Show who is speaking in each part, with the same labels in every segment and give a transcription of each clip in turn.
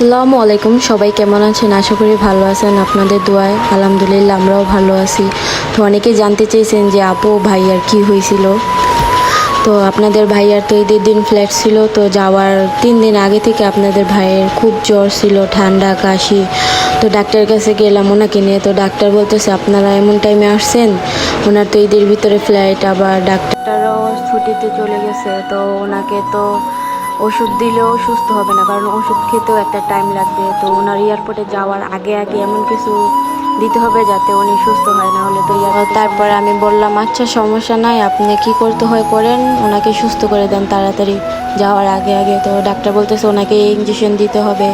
Speaker 1: আসসালামু আলাইকুম, সবাই কেমন আছেন? আশা করি ভালো আছেন। আপনাদের দোয়ায় আলহামদুলিল্লাহ আমরাও ভালো আছি। তো অনেকেই জানতে চেয়েছেন যে আপু, ভাইয়ার কি হয়েছিল? তো আপনাদের ভাইয়ার তো ঈদের দিন ফ্ল্যাট ছিল, তো যাওয়ার তিন দিন আগে থেকে আপনাদের ভাইয়ের খুব জ্বর ছিল, ঠান্ডা, কাশি। তো ডাক্তারের কাছে গেলাম ওনাকে নিয়ে, তো ডাক্তার বলতেছে, আপনারা এমন টাইমে আসছেন? ওনার তো ঈদের ভিতরে ফ্লাইট আবার ডাক্তাররাও ছুটিতে চলে গেছে, তো ওনাকে তো ওষুধ দিলেও সুস্থ হবে না কারণ ওষুধ খেতেও একটা টাইম লাগবে। তো ওনার এয়ারপোর্টে যাওয়ার আগে আগে এমন কিছু দিতে হবে যাতে উনি সুস্থ হয় না হলে তো তারপরে আমি বললাম আচ্ছা সমস্যা নাই আপনি কি করতে হয় করেন? ওনাকে সুস্থ করে দেন তাড়াতাড়ি। যাওয়ার আগে আগে তো ডাক্তার বলতেছে ওনাকে ইঞ্জেকশন দিতে হবে।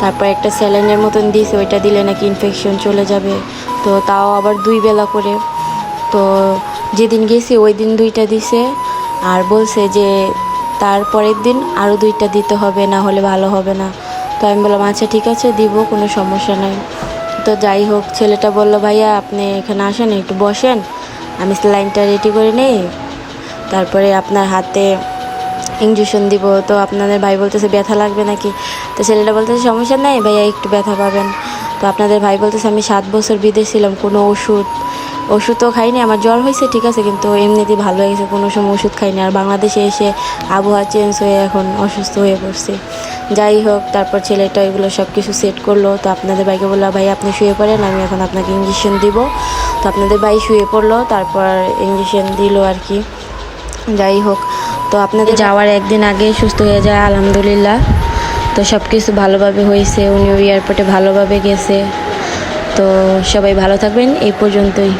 Speaker 1: তারপর একটা স্যালাইনের মতন দিয়েছে ওইটা দিলে নাকি ইনফেকশন চলে যাবে। তো তাও আবার দুই বেলা করে। তো যেদিন গেছি ওই দিন দুইটা দিছে। আর বলছে যে তারপরের দিন আরও দুইটা দিতে হবে, না হলে ভালো হবে না। তো আমি বললাম আচ্ছা ঠিক আছে, দিব, কোনো সমস্যা নাই। তো যাই হোক, ছেলেটা বলল, ভাইয়া, আপনি এখানে আসেন, একটু বসেন। আমি লাইনটা রেডি করে নিই। তারপরে আপনার হাতে ইঞ্জেকশন দিব। তো আপনাদের ভাই বলতেছে, ব্যথা লাগবে নাকি? তো ছেলেটা বলতেছে, সমস্যা নেই, ভাইয়া, একটু ব্যথা পাবেন। তো আপনাদের ভাই বলতেছে, আমি সাত বছর বিদেশ ছিলাম, কোনো ওষুধ ওষুধও খাইনি, আমার জ্বর হয়েছে, ঠিক আছে, কিন্তু এমনিতেই ভালো হয়ে গেছে, কোনো সময় ওষুধ খাইনি। আর বাংলাদেশে এসে আবহাওয়া চেঞ্জ হয়ে এখন অসুস্থ হয়ে পড়ছি। যাই হোক, তারপর ছেলেটা এগুলো সব কিছু সেট করল। তো আপনাদের ভাইকে বলল, ভাই, আপনি শুয়ে পড়েন, আমি এখন আপনাকে ইঞ্জেকশন দিব। তো আপনাদের ভাই শুয়ে পড়ল, তারপর ইঞ্জেকশন দিল আর কি। যাই হোক, তো আপনাদের যাওয়ার একদিন আগে সুস্থ হয়ে যায়, আলহামদুলিল্লাহ। তো সব কিছু ভালোভাবে হয়েছে, উনিও এয়ারপোর্টে ভালোভাবে গেছে। তো সবাই ভালো থাকবেন, এই পর্যন্তই।